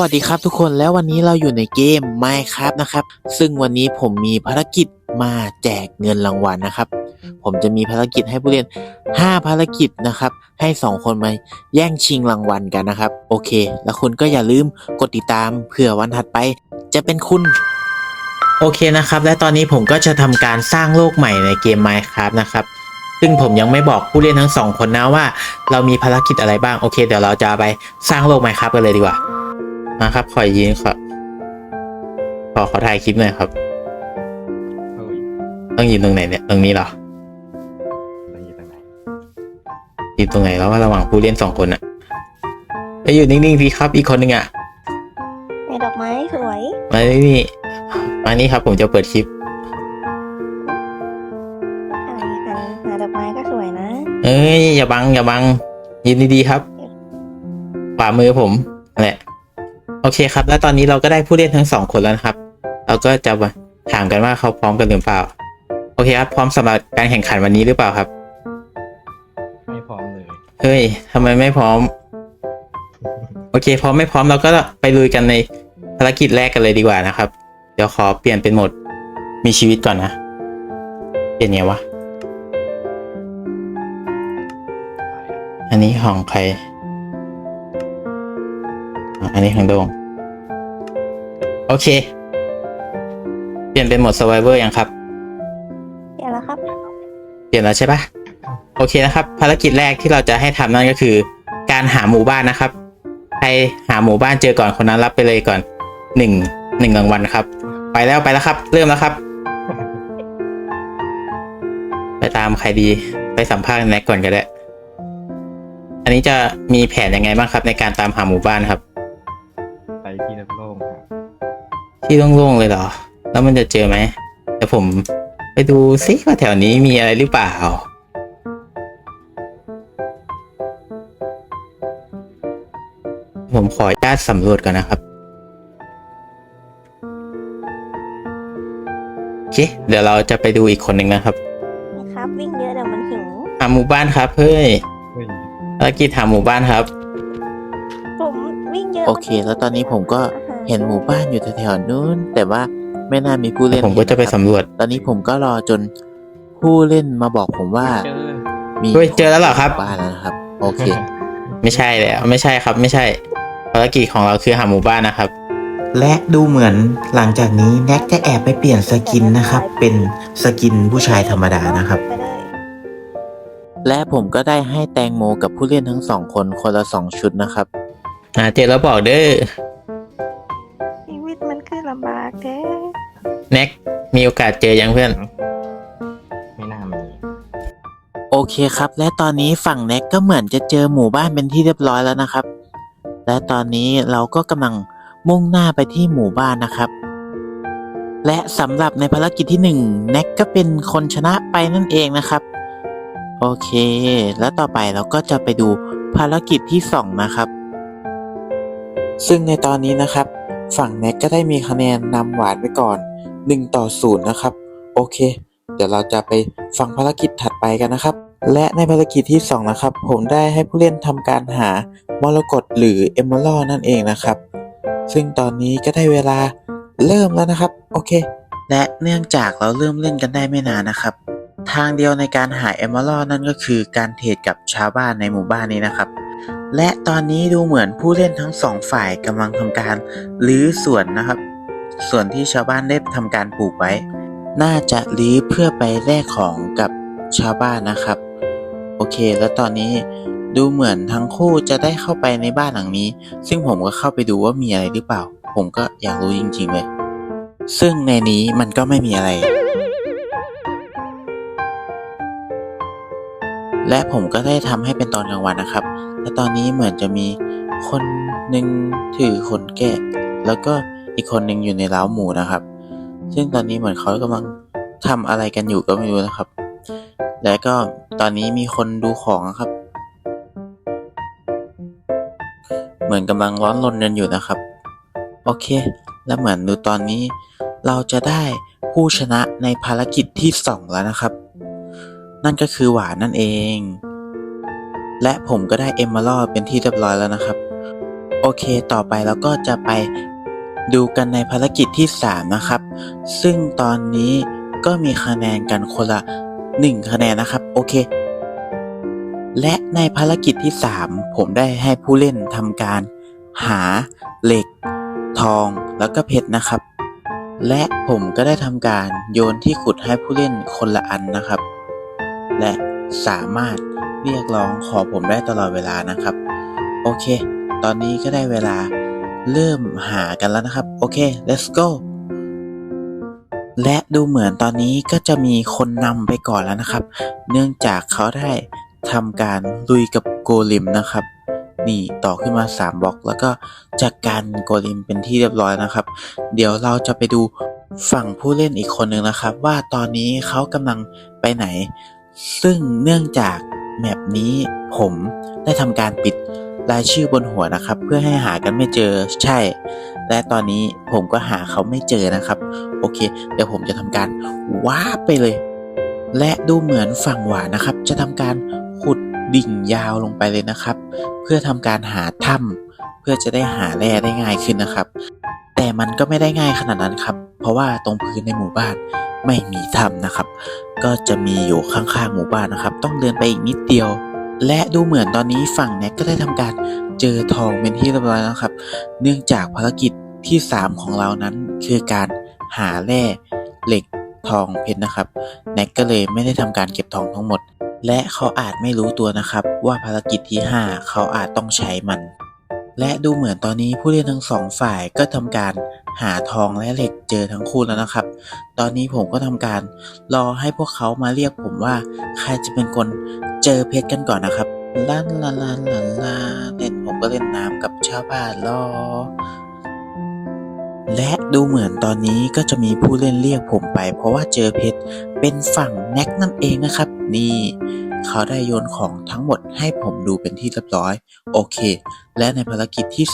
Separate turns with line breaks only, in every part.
วัสดีครับทุกคนแล้ววันนี้เราอยู่ในเกม Minecraft นะครับ ซึ่งวันนี้ผมมีภารกิจมาแจกเงินรางวัลนะครับ ผมจะมีภารกิจให้ผู้เล่น 5 ภารกิจนะครับ ให้ 2 คนมาแย่งชิงรางวัลกันนะครับ โอเค แล้วคุณก็อย่าลืมกดติดตามเผื่อวันถัดไป จะเป็นคุณ โอเคนะครับ และตอนนี้ผมก็จะทำการสร้างโลกใหม่ในเกม Minecraft นะครับซึ่งผมยังไม่บอกผู้เล่นทั้งสองคนนะว่า เรามีภารกิจอะไรบ้างโอเค เดี๋ยวเราจะไปสร้างโลก Minecraft กันเลยดีกว่า มาครับ ขอยืนขอขอขอถ่ายคลิปหน่อยครับ
เฮ้ย
ต้องยืนตรงไหนเนี่ย ตรงนี้เหรอ
มันอยู่ตรงไหน
ยืนตรงไหนแล้วว่าระหว่างผู้เล่นสองคนอะไปอยู่นิ่งๆพี่ครับ อีกคนหนึ่งอะ
ในดอกไม้สวย
มาที่นี่มานี่ครับ ผมจะเปิดคลิป
หันหันหาดอกไม้ก็สวยนะ
เอ้ยอย่าบังอย่าบังยืนดีๆครับขวามือผมนั่นแหละ โอเคครับ แล้วตอนนี้เราก็ได้ผู้เล่นทั้งสองคนแล้วนะครับ เราก็จะมาถามกันว่าเขาพร้อมกันหรือเปล่า โอเคครับพร้อมสำหรับการแข่งขันวันนี้หรือเปล่าครับ
ไม่พร้อมเลย
เฮ้ยทำไมไม่พร้อม โอเค พร้อมไม่พร้อมเราก็ไปลุยกันในภารกิจแรกกันเลยดีกว่านะครับ เดี๋ยวขอเปลี่ยนเป็นโหมดมีชีวิตก่อนนะ เปลี่ยนไงวะ อันนี้ของใคร อะอันนี้ของโดงโอเค เปลี่ยนเป็นโหมด survivor ยังครับ
เดี๋ยวแล้วครับ
เปลี่ยนแล้วใช่ปะโอเคนะครับ ภารกิจแรกที่เราจะให้ทำนั่นก็คือ การหาหมู่บ้านนะครับ ใครหาหมู่บ้านเจอก่อนคนนั้นรับไปเลยก่อนหนึ่งหนึ่งรางวัลครับ ไปแล้วไปแล้วครับ เริ่มแล้วครับ ไปตามใครดีไปสัมภาษณ์แน็กก่อนก็ได้ อันนี้จะมีแผนยังไงบ้างครับ ในการตามหาหมู่บ้านครับ
ไป ที่โล่งๆครับ
ที่โล่งๆเลยเหรอ แล้วมันจะเจอไหมเดี๋ยวผมไปดูซิว่าแถวนี้มีอะไรหรือเปล่า ผมขออนุญาตสำรวจก่อนนะครับโอเคเดี๋ยวเราจะไปดูอีกคนหนึ่งนะครับ
นะครับ วิ่งเยอะเดี๋ยวมันหิว
หาหมู่บ้านครับเฮ้ย
เฮ้ย
ภารกิจหาหมู่บ้านครับ
ผมวิ่งเยอะ
โอเค แล้วตอนนี้ผมก็
อาหาร
เห็นหมู่บ้านอยู่แถวๆนู้น แต่ว่าไม่น่ามีผู้เล่น
ผมก็จะไป
เห็นนครับ
สำรวจ
ตอนนี้ผมก็รอจนผู้เล่นมาบอกผมว่า
เจอ
มี
เฮ้ยเจอแล้วเหรอครับ
บ้านแล้วนะครับ โอเค
ไม่ใช่แล้วไม่ใช่ครับ ไม่ใช่ภารกิจของเราคือหาหมู่บ้านนะครับ
และดูเหมือนหลังจากนี้แน็กจะแอบไปเปลี่ยนสกินนะครับ เป็นสกินผู้ชายธรรมดานะครับ
ไปเลย
และผมก็ได้ให้แตงโมกับผู้เล่นทั้งสองคนคนละสองชุดนะครับ
อ่าเจอแล้วบอกเด้อ
ชีวิตมันคือลำบากแท้
แน็กมีโอกาสเจอยังเพื่อน
ไม่น่ามี
โอเคครับ และตอนนี้ฝั่งแน็กก็เหมือนจะเจอหมู่บ้านเป็นที่เรียบร้อยแล้วนะครับ และตอนนี้เราก็กำลังมุ่งหน้าไปที่หมู่บ้านนะครับ และสำหรับในภารกิจที่หนึ่งแน็กก็เป็นคนชนะไปนั่นเองนะครับ โอเค แล้วต่อไปเราก็จะไปดูภารกิจที่สองนะครับ ซึ่งในตอนนี้นะครับ ฝั่งแน็กก็ได้มีคะแนนนำหวานไปก่อน 1 ต่อ 0 นะครับ โอเค เดี๋ยวเราจะไปฟังภารกิจถัดไปกันนะครับ และในภารกิจที่ 2 นะครับ ผมได้ให้ผู้เล่นทำการหามรกตหรือเอม r ร d นั่นเองนะครับ ซึ่งตอนนี้ก็ได้เวลาเริ่มแล้วนะครับ โอเค และเนื่องจากเราเริ่มเล่นกันได้ไม่นานนะครับ ทางเดียวในการหาเอม r ร d นั่นก็คือการเทรดกับชาวบ้านในหมู่บ้านนี้นะครับ และตอนนี้ดูเหมือนผู้เล่นทั้งสองฝ่ายกำลังทำการรื้อสวนนะครับ ส่วนที่ชาวบ้านได้ทำการปลูกไว้ น่าจะรื้อเพื่อไปแลกของกับชาวบ้านนะครับ โอเค แล้วตอนนี้ดูเหมือนทั้งคู่จะได้เข้าไปในบ้านหลังนี้ ซึ่งผมก็เข้าไปดูว่ามีอะไรหรือเปล่า ผมก็อยากรู้จริงๆเลย ซึ่งในนี้มันก็ไม่มีอะไร และผมก็ได้ทำให้เป็นตอนกลางวันนะครับ และตอนนี้เหมือนจะมีคนหนึ่งถือขนแกะ แล้วก็อีกคนหนึ่งอยู่ในเล้าหมูนะครับ ซึ่งตอนนี้เหมือนเขากำลังทำอะไรกันอยู่ก็ไม่รู้นะครับ และก็ตอนนี้มีคนดูของนะครับ เหมือนกำลังร้อนรนกันอยู่นะครับ โอเค และเหมือนดูตอนนี้เราจะได้ผู้ชนะในภารกิจที่สองแล้วนะครับ นั่นก็คือหวานนั่นเอง และผมก็ได้เอมเมอรัลเป็นที่เรียบร้อยแล้วนะครับ
โอเคต่อไปเราก็จะไปดูกันในภารกิจที่ 3 นะครับ ซึ่งตอนนี้ก็มีคะแนนกันคนละ 1 คะแนนนะครับ โอเค และในภารกิจที่ 3 ผมได้ให้ผู้เล่นทำการ หาเหล็ก ทองแล้วก็เพชรนะครับ และผมก็ได้ทำการโยนที่ขุดให้ผู้เล่นคนละอันนะครับ และสามารถเรียกร้องขอผมได้ตลอดเวลานะครับ โอเค ตอนนี้ก็ได้เวลาเริ่มหากันแล้วนะครับ โอเค let's go และดูเหมือนตอนนี้ก็จะมีคนนำไปก่อนแล้วนะครับ เนื่องจากเขาได้ทำการลุยกับโกลิมนะครับ นี่ต่อขึ้นมา 3บล็อก แล้วก็จัดการโกลิมเป็นที่เรียบร้อยนะครับ เดี๋ยวเราจะไปดูฝั่งผู้เล่นอีกคนหนึ่งนะครับ ว่าตอนนี้เขากำลังไปไหน ซึ่งเนื่องจากแมปนี้ผมได้ทำการปิดรายชื่อบนหัวนะครับ เพื่อให้หากันไม่เจอใช่ และตอนนี้ผมก็หาเขาไม่เจอนะครับ โอเค เดี๋ยวผมจะทำการว้าไปเลย และดูเหมือนฝั่งหวานนะครับ จะทำการขุดดิ่งยาวลงไปเลยนะครับ เพื่อทำการหาถ้ำเพื่อจะได้หาแร่ได้ง่ายขึ้นนะครับ แต่มันก็ไม่ได้ง่ายขนาดนั้นครับ เพราะว่าตรงพื้นในหมู่บ้าน ไม่มีถ้ำนะครับ ก็จะมีอยู่ข้างๆหมู่บ้านนะครับ ต้องเดินไปอีกนิดเดียว และดูเหมือนตอนนี้ฝั่งแน็กก็ได้ทำการเจอทองเป็นที่เรียบร้อยแล้วครับ เนื่องจากภารกิจที่ 3 ของเรานั้นคือการหาแร่เหล็กทองเพชรนะครับแน็กก็เลยไม่ได้ทำการเก็บทองทั้งหมด และเขาอาจไม่รู้ตัวนะครับ ว่าภารกิจที่ 5 เขาอาจต้องใช้มัน และดูเหมือนตอนนี้ผู้เล่นทั้งสองฝ่ายก็ทำการหาทองและเหล็กเจอทั้งคู่แล้วนะครับ ตอนนี้ผมก็ทำการรอให้พวกเขามาเรียกผมว่าใครจะเป็นคนเจอเพชรกันก่อนนะครับลาลาลาลาลาเล่นผมก็เล่นน้ำกับชาวบ้านรอและดูเหมือนตอนนี้ก็จะมีผู้เล่นเรียกผมไป เพราะว่าเจอเพชรเป็นฝั่งแน็กนั่นเองนะครับ นี่ เขาได้โยนของทั้งหมดให้ผมดูเป็นที่เรียบร้อย โอเค และในภารกิจที่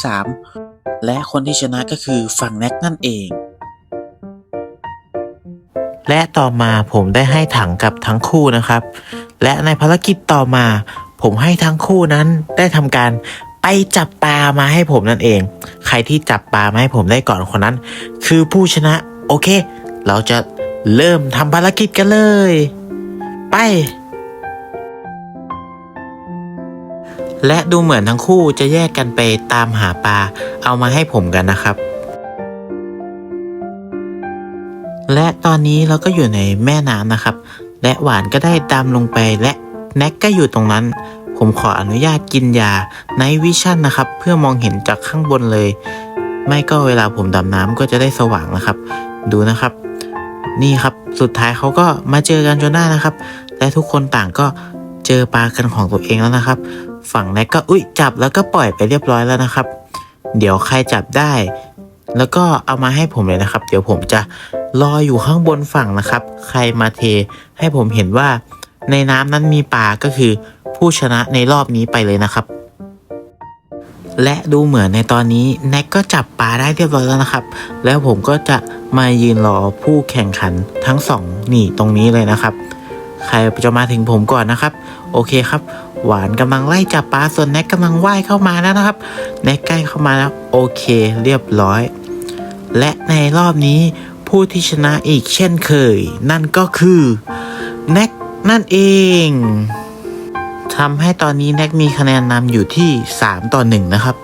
3 และคนที่ชนะก็คือฝั่งแน็กนั่นเอง
และต่อมาผมได้ให้ถังกับทั้งคู่นะครับ และในภารกิจต่อมา ผมให้ทั้งคู่นั้นได้ทำการไปจับปลามาให้ผมนั่นเอง ใครที่จับปลามาให้ผมได้ก่อนคนนั้น คือผู้ชนะ โอเค เราจะเริ่มทำภารกิจกันเลย ไป และดูเหมือนทั้งคู่จะแยกกันไปตามหาปลาเอามาให้ผมกันนะครับ และตอนนี้เราก็อยู่ในแม่น้ำนะครับ และหวานก็ได้ดำลงไปและแน็กก็อยู่ตรงนั้น ผมขออนุญาตกินยาในวิชั่นนะครับ เพื่อมองเห็นจากข้างบนเลย ไม่ก็เวลาผมดำน้ำก็จะได้สว่างนะครับ ดูนะครับ นี่ครับสุดท้ายเขาก็มาเจอกันจนได้นะครับ และทุกคนต่างก็เจอปลากันของตัวเองแล้วนะครับ ฝั่งแน็กก็อุ้ยจับแล้วก็ปล่อยไปเรียบร้อยแล้วนะครับ เดี๋ยวใครจับได้ แล้วก็เอามาให้ผมเลยนะครับ เดี๋ยวผมจะรออยู่ข้างบนฝั่งนะครับ ใครมาเทให้ผมเห็นว่า ในน้ำนั้นมีปลาก็คือผู้ชนะในรอบนี้ไปเลยนะครับ และดูเหมือนในตอนนี้แน็กก็จับปลาได้เรียบร้อยแล้วนะครับ แล้วผมก็จะมายืนรอผู้แข่งขันทั้งสองนี่ตรงนี้เลยนะครับ ใครจะมาถึงผมก่อนนะครับ โอเคครับ หวานกำลังไล่จับปลาส่วนแน็กกำลังว่ายเข้ามาแล้วนะครับ แน็กใกล้เข้ามาแล้วโอเคเรียบร้อย และในรอบนี้ผู้ที่ชนะอีกเช่นเคย นั่นก็คือแน็กนั่นเองทำให้ตอนนี้แน็กมีคะแนนนำอยู่ที่ 3 ต่อ 1 นะครับ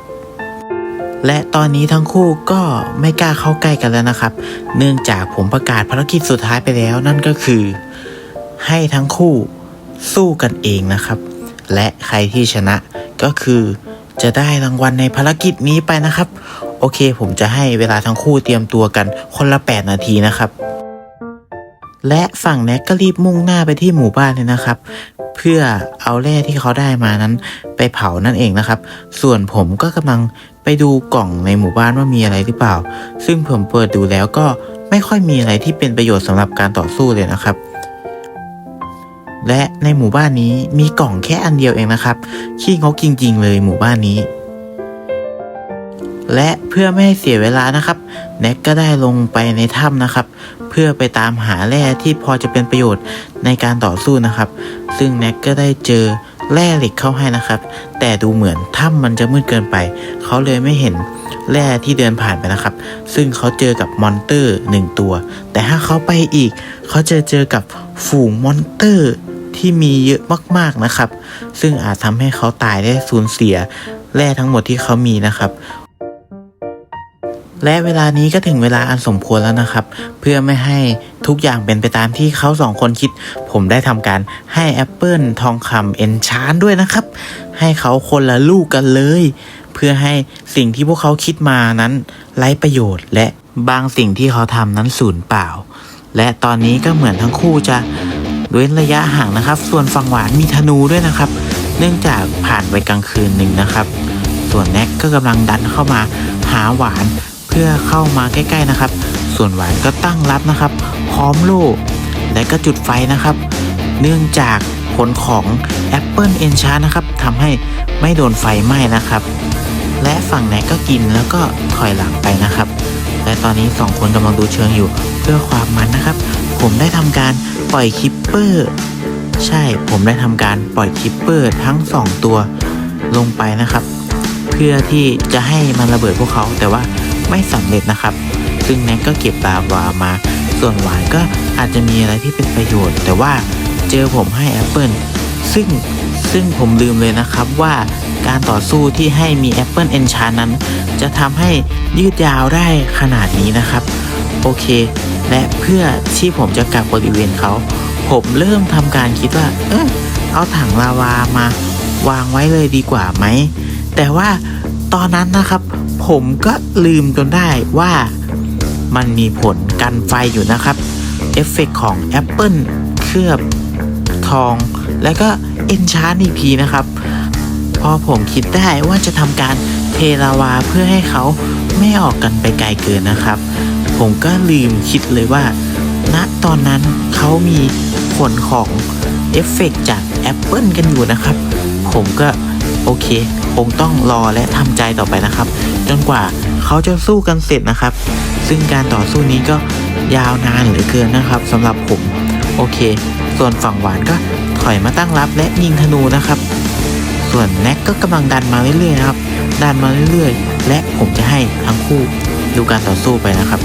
และตอนนี้ทั้งคู่ก็ไม่กล้าเข้าใกล้กันแล้วนะครับ เนื่องจากผมประกาศภารกิจสุดท้ายไปแล้วนั่นก็คือ ให้ทั้งคู่สู้กันเองนะครับ และใครที่ชนะก็คือจะได้รางวัลในภารกิจนี้ไปนะครับ โอเคผมจะให้เวลาทั้งคู่เตรียมตัวกันคนละ 8 นาทีนะครับ และฝั่งแน็กก็รีบมุ่งหน้าไปที่หมู่บ้านเลยนะครับ เพื่อเอาแร่ที่เขาได้มานั้น ไปเผานั่นเองนะครับ ส่วนผมก็กำลังไปดูกล่องในหมู่บ้านว่ามีอะไรหรือเปล่า ซึ่งผมเปิดดูแล้วก็ไม่ค่อยมีอะไรที่เป็นประโยชน์สำหรับการต่อสู้เลยนะครับ และในหมู่บ้านนี้มีกล่องแค่อันเดียวเองนะครับ ขี้งกจริง ๆ เลยหมู่บ้านนี้ และเพื่อไม่ให้เสียเวลานะครับ แน็กก็ได้ลงไปในถ้ำนะครับ เพื่อไปตามหาแร่ที่พอจะเป็นประโยชน์ในการต่อสู้นะครับ ซึ่งแน็กก็ได้เจอแร่เหล็กเข้าให้นะครับ แต่ดูเหมือนถ้ำมันจะมืดเกินไป เขาเลยไม่เห็นแร่ที่เดินผ่านไปนะครับ ซึ่งเขาเจอกับมอนเตอร์หนึ่งตัว แต่ถ้าเขาไปอีก เขาจะเจอกับฝูงมอนเตอร์ ที่มีเยอะมากๆนะครับ ซึ่งอาจทำให้เขาตายได้สูญเสียแร่ทั้งหมดที่เขามีนะครับ และเวลานี้ก็ถึงเวลาอันสมควรแล้วนะครับ เพื่อไม่ให้ทุกอย่างเป็นไปตามที่เขาสองคนคิด ผมได้ทำการให้แอปเปิลทองคำเอนชานด้วยนะครับ ให้เขาคนละลูกกันเลย เพื่อให้สิ่งที่พวกเขาคิดมานั้นไร้ประโยชน์ และบางสิ่งที่เขาทำนั้นสูญเปล่า และตอนนี้ก็เหมือนทั้งคู่จะ เว้นระยะห่างนะครับ ส่วนฝั่งหวานมีธนูด้วยนะครับ เนื่องจากผ่านไปกลางคืนหนึ่งนะครับ ส่วนแน็กก็กำลังดันเข้ามาหาหวานเพื่อเข้ามาใกล้ๆนะครับ ส่วนหวานก็ตั้งรับนะครับ พร้อมโล่และก็จุดไฟนะครับ เนื่องจากผลของแอปเปิลเอนชานะครับทำให้ไม่โดนไฟไหม้นะครับ และฝั่งแน็กก็กินแล้วก็ถอยหลังไปนะครับ และตอนนี้สองคนกำลังดูเชิงอยู่เพื่อความมันนะครับ ผมได้ทำการปล่อยคิปเปอร์ ใช่ผมได้ทำการปล่อยคิปเปอร์ทั้งสองตัวลงไปนะครับ เพื่อที่จะให้มันระเบิดพวกเขาแต่ว่าไม่สำเร็จนะครับ ซึ่งแน็กก็เก็บลาวามา ส่วนหวานก็อาจจะมีอะไรที่เป็นประโยชน์ แต่ว่าเจอผมให้แอปเปิลซึ่งซึ่งผมลืมเลยนะครับว่าการต่อสู้ที่ให้มีแอปเปิลเอนชานั้น จะทำให้ยืดยาวได้ขนาดนี้นะครับ โอเค และเพื่อที่ผมจะกลับบริเวณเขา ผมเริ่มทำการคิดว่า เออเอาถังลาวามาวางไว้เลยดีกว่าไหม แต่ว่าตอนนั้นนะครับ ผมก็ลืมจนได้ว่ามันมีผลกันไฟอยู่นะครับ เอฟเฟกต์ของแอปเปิลเคลือบทอง และก็เอนชาร์อีกทีนะครับ พอผมคิดได้ว่าจะทำการเทลาวาเพื่อให้เขาไม่ออกกันไปไกลเกินนะครับ ผมก็ลืมคิดเลยว่า ณตอนนั้นเขามีผลของเอฟเฟกต์จากแอปเปิลกันอยู่นะครับ ผมก็โอเค คงต้องรอและทำใจต่อไปนะครับ จนกว่าเขาจะสู้กันเสร็จนะครับ ซึ่งการต่อสู้นี้ก็ยาวนานเหลือเกินนะครับสำหรับผม โอเค ส่วนฝั่งหวานก็ถอยมาตั้งรับและยิงธนูนะครับ ส่วนแน็กก็กำลังดันมาเรื่อยๆนะครับ ดันมาเรื่อยๆ และผมจะให้ทั้งคู่ดูการต่อสู้ไปนะครับ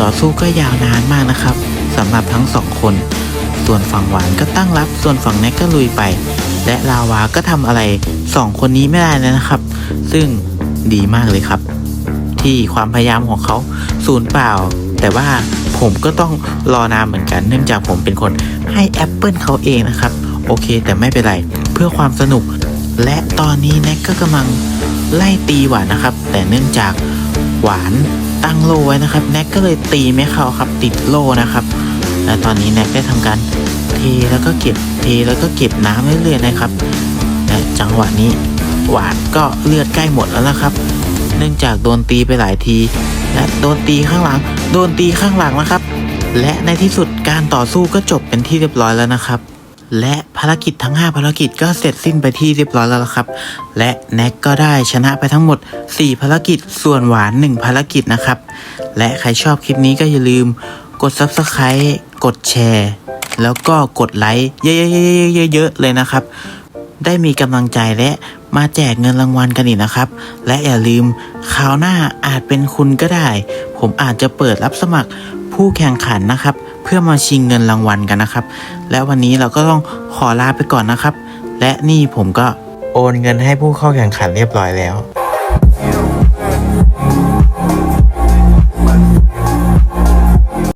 ต่อสู้ก็ยาวนานมากนะครับสำหรับทั้งสองคน ส่วนฝั่งหวานก็ตั้งรับ ส่วนฝั่งแน็กก็ลุยไป และลาวาก็ทำอะไรสองคนนี้ไม่ได้เลยนะครับ ซึ่งดีมากเลยครับ ที่ความพยายามของเขาสูญเปล่า แต่ว่าผมก็ต้องรอนานเหมือนกัน เนื่องจากผมเป็นคนให้แอปเปิลเขาเองนะครับ โอเค แต่ไม่เป็นไร เพื่อความสนุก และตอนนี้แน็กก็กำลังไล่ตีหวานนะครับ แต่เนื่องจากหวาน ตั้งโลไว้นะครับแน็กก็เลยตีไม่เข้าครับติดโลนะครับ และตอนนี้แน็กได้ทำการเทแล้วก็เก็บเทแล้วก็เก็บน้ำเรื่อยๆนะครับและจังหวะนี้หวานก็เลือดใกล้หมดแล้วนะครับ เนื่องจากโดนตีไปหลายทีและโดนตีข้างหลัง โดนตีข้างหลังนะครับ และในที่สุดการต่อสู้ก็จบเป็นที่เรียบร้อยแล้วนะครับ และภารกิจทั้ง 5 ภารกิจก็เสร็จสิ้นไปที่เรียบร้อยแล้วครับ และแน็กก็ได้ชนะไปทั้งหมด 4 ภารกิจส่วนหวาน 1 ภารกิจนะครับ และใครชอบคลิปนี้ก็อย่าลืมกด Subscribe กดแชร์ แล้วก็กดไลค์เยอะๆๆๆๆเลยนะครับ ได้มีกำลังใจและมาแจกเงินรางวัลกันอีกนะครับ และอย่าลืมคราวหน้าอาจเป็นคุณก็ได้ ผมอาจจะเปิดรับสมัคร ผู้แข่งขันนะครับ เพื่อมาชิงเงินรางวัลกันนะครับ และวันนี้เราก็ต้องขอลาไปก่อนนะครับ และนี่ผมก็โอนเงินให้ผู้เข้าแข่งขันเรียบร้อยแล้ว